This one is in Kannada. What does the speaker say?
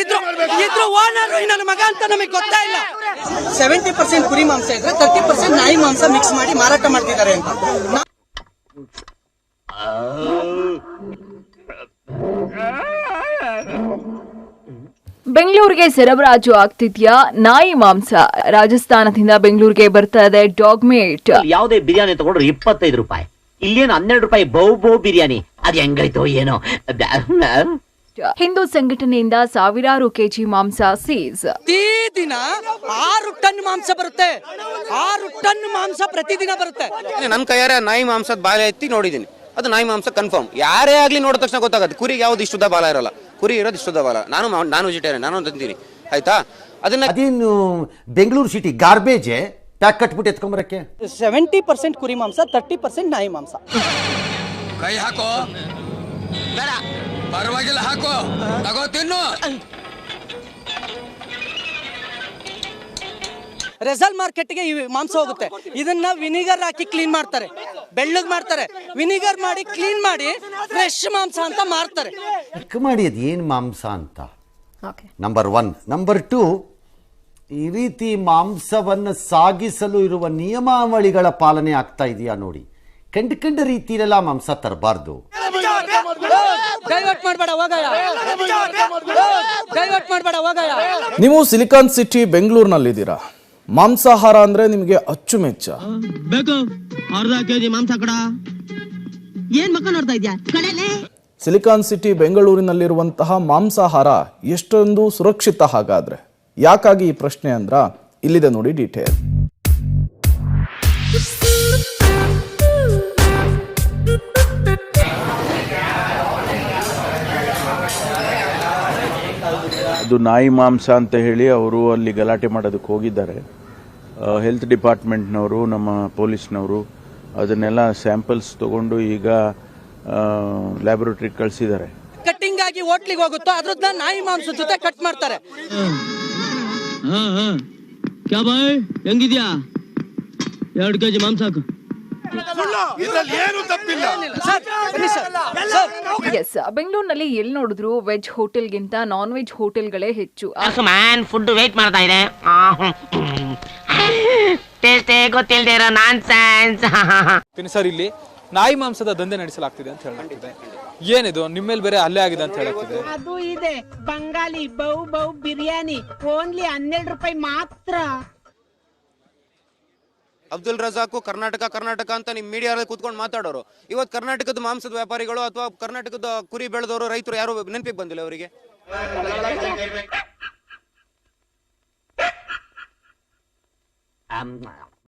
ಇದ್ರು ಇದ್ರು ಓನರ್ ನನ್ನ ಮಗ ಅಂತ ನಮಗೆ ಗೊತ್ತಾ ಇಲ್ಲ. ಸೆವೆಂಟಿ ಪರ್ಸೆಂಟ್ ಕುರಿ ಮಾಂಸ ಇದ್ರೆ ತರ್ಟಿ ಪರ್ಸೆಂಟ್ ನಾಯಿ ಮಾಂಸ ಮಿಕ್ಸ್ ಮಾಡಿ ಮಾರಾಟ ಮಾಡ್ತಿದ್ದಾರೆ ಅಂತ. ಬೆಂಗಳೂರಿಗೆ ಸರಬರಾಜು ಆಗ್ತಿದ್ಯಾ? ನಾಯಿ ಮಾಂಸ. ರಾಜಸ್ಥಾನದಿಂದ ಬೆಂಗಳೂರಿಗೆ ಬರ್ತಾ ಇದೆ ಡಾಗ್ ಮೇಟ್. ಯಾವುದೇ ಬಿರಿಯಾನಿ ತಗೊಂಡ್ರೆ ಇಪ್ಪತ್ತೈದು ರೂಪಾಯಿ. ಇಲ್ಲೇನು ಹನ್ನೆರಡು ರೂಪಾಯಿ ಬೌ ಬೌ ಬಿರಿಯಾನಿ. ಅದ್ ಹೆಂಗೈತೋ ಏನೋ. ಹಿಂದೂ ಸಂಘಟನೆಯಿಂದ ಸಾವಿರಾರು ಕೆಜಿ ಮಾಂಸ ಸೀಸ್ ಪ್ರತಿದಿನ ಆರು ಟನ್ ಮಾಂಸ ಬರುತ್ತೆ. ಆರು ಟನ್ ಮಾಂಸ ಪ್ರತಿದಿನ ಬರುತ್ತೆ. ನನ್ನ ಕೈಯಾರೆ ನಾಯಿ ಮಾಂಸದ ಬಾಲ ಎತ್ತಿ ನೋಡಿದ್ದೀನಿ. ಅದು ನಾಯಿ ಮಾಂಸ ಕನ್ಫರ್ಮ್ ಯಾರೇ ಆಗ್ಲಿ ನೋಡಿದ ತಕ್ಷಣ ಗೊತ್ತಾಗುತ್ತೆ. ಕುರಿಗೆ ಯಾವ್ದು ಇಷ್ಟುದ ಬಾಲ ಇರಲ್ಲ. ಕುರಿ ಇರೋದು ಇಷ್ಟುದ ಬಾಲ. ನಾನು ನಾನು ವೆಜಿಟೇರಿಯನ್ ನಾನು ತಂತೀನಿ. ಆಯ್ತಾ? ಅದನ್ನ ಅದೇನು ಬೆಂಗಳೂರು ಸಿಟಿ ಗಾರ್ಬೇಜ್ ಪ್ಯಾಕ್ ಕಟ್ಬಿಟ್ಟು ಎತ್ಕೊಂಬರಕ್ಕೆ? ಸೆವೆಂಟಿ ಪರ್ಸೆಂಟ್ ಕುರಿ ಮಾಂಸ ತರ್ಟಿ ಪರ್ಸೆಂಟ್ ನಾಯಿ ಮಾಂಸ. ಕೈ ಹಾಕೋ. ಬೇಡ. ಪರವಾಗಿಲ್ಲ ಹಾಕು. ತಗೋ ತಿನ್ನು. ರೆಸಲ್ ಮಾರ್ಕೆಟ್ಗೆ ಈ ಮಾಂಸ ಹೋಗುತ್ತೆ. ಇದನ್ನ ವಿನಿಗರ್ ಹಾಕಿ ಕ್ಲೀನ್ ಮಾಡ್ತಾರೆ. ಬೆಳ್ಳಗ್ ಮಾಡ್ತಾರೆ. ವಿನಿಗರ್ ಮಾಡಿ ಕ್ಲೀನ್ ಮಾಡಿ ಫ್ರೆಶ್ ಮಾಂಸ ಅಂತ ಮಾರ್ತಾರೆ. ಚೆಕ್ ಮಾಡಿ ಅದು ಏನು ಮಾಂಸ ಅಂತ? ನಂಬರ್ ಒನ್ ನಂಬರ್ ಟು ಈ ರೀತಿ ಮಾಂಸವನ್ನು ಸಾಗಿಸಲು ಇರುವ ನಿಯಮಾವಳಿಗಳ ಪಾಲನೆ ಆಗ್ತಾ ಇದೆಯಾ ನೋಡಿ. ಕಂಡು ಕಂಡ ರೀತಿಯಲ್ಲೆಲ್ಲ ಮಾಂಸ ತರಬಾರ್ದು. ಹೋಗಯ್ಯ. ಡೈವರ್ಟ್ ಮಾಡಬೇಡ ಹೋಗಯ್ಯ. ನೀವು ಸಿಲಿಕಾನ್ ಸಿಟಿ ಬೆಂಗಳೂರಿನಲ್ಲಿದ್ದೀರಾ? ಮಾಂಸಾಹಾರ ಅಂದ್ರೆ ನಿಮಗೆ ಅಚ್ಚುಮೆಚ್ಚ. ಬೇಕು ಅರ್ಧ ಕೆಜಿ ಮಾಂಸ ಕಡ. ಏನ್ ಮಕ್ಕ ನೋಡ್ತಾ ಇದ್ಯಾ? ಕಡೆಲೆ ಸಿಲಿಕಾನ್ ಸಿಟಿ ಬೆಂಗಳೂರಿನಲ್ಲಿರುವಂತಹ ಮಾಂಸಾಹಾರ ಎಷ್ಟೊಂದು ಸುರಕ್ಷಿತ ಹಾಗಾದ್ರೆ. ಯಾಕಾಗಿ ಈ ಪ್ರಶ್ನೆ ಅಂದ್ರ ಇಲ್ಲಿದೆ ನೋಡಿ ಡೀಟೇಲ್ ಅದು ನಾಯಿ ಮಾಂಸ ಅಂತ ಹೇಳಿ ಅವರು ಅಲ್ಲಿ ಗಲಾಟೆ ಮಾಡೋದಕ್ಕೆ ಹೋಗಿದ್ದಾರೆ. ಹೆಲ್ತ್ ಡಿಪಾರ್ಟ್ಮೆಂಟ್ನವರು ನಮ್ಮ ಪೊಲೀಸ್ನವರು ಅದನ್ನೆಲ್ಲ ಸ್ಯಾಂಪಲ್ಸ್ ತಗೊಂಡು ಈಗ ಲ್ಯಾಬೊರೇಟ್ರಿಗೆ ಕಳಿಸಿದ್ದಾರೆ. ಕಟ್ಟಿಂಗ್ ಆಗಿ ಹೋಟ್ಲಿಗೆ ಹೋಗುತ್ತೋ ಅದ್ರದ್ನ ನಾಯಿ ಮಾಂಸ ಜೊತೆ ಕಟ್ ಮಾಡ್ತಾರೆ. ಹಾ ಹಾ ಕ್ಯಾ ಬಾಯ್? ಹೆಂಗಿದ್ಯಾ? ಎರಡು ಕೆಜಿ ಮಾಂಸ ಹಾಕು. ಇದ್ರಲ್ಲಿ ಏನು ತಪ್ಪಿಲ್ಲ. ಸರ್ ಎಸ್ ಬೆಂಗಳೂರಿನಲ್ಲಿ ಎಲ್ಲಿ ನೋಡಿದ್ರು ವೆಜ್ ಹೋಟೆಲ್ಗಿಂತ ನಾನ್ ವೆಜ್ ಹೋಟೆಲ್ಗಳೇ ಹೆಚ್ಚು ಮ್ಯಾನ್ ಫುಡ್ ವೇಟ್ ಮಾಡ್ತಾ ಇದೆ. ಟೇಸ್ಟೇ ಗೊತ್ತಿಲ್ದೇ ಇರೋ ನಾನ್ ತಿನ್ ಸರ್ ಇಲ್ಲಿ ನಾಯಿ ಮಾಂಸದ ದಂಧೆ ನಡೆಸಲಾಗ್ತಿದೆ ಅಂತ ಹೇಳಲಾಗ್ತಿದೆ. ಏನಿದು? ನಿಮ್ಮ ಮೇಲೆ ಬೇರೆ ಹಲ್ಲೆ ಆಗಿದೆ ಅಂತ ಹೇಳಾಗ್ತಿದೆ ಅದು ಇದೆ. Bengali bow bow biryani. Only ಹನ್ನೆರಡು ರೂಪಾಯಿ ಮಾತ್ರ. ಅಬ್ದುಲ್ ರಜಾಕು ಕರ್ನಾಟಕ ಕರ್ನಾಟಕ ಅಂತ ನಿಮ್ಮ ಮೀಡಿಯಾದಲ್ಲಿ ಕೂತ್ಕೊಂಡು ಮಾತಾಡೋರು. ಇವತ್ತು ಕರ್ನಾಟಕದ ಮಾಂಸದ ವ್ಯಾಪಾರಿಗಳು ಅಥವಾ ಕರ್ನಾಟಕದ ಕುರಿ ಬೆಳೆದವರು, ರೈತರು ಯಾರು ನೆನಪಿಗೆ ಬಂದಿಲ್ಲ ಅವರಿಗೆ?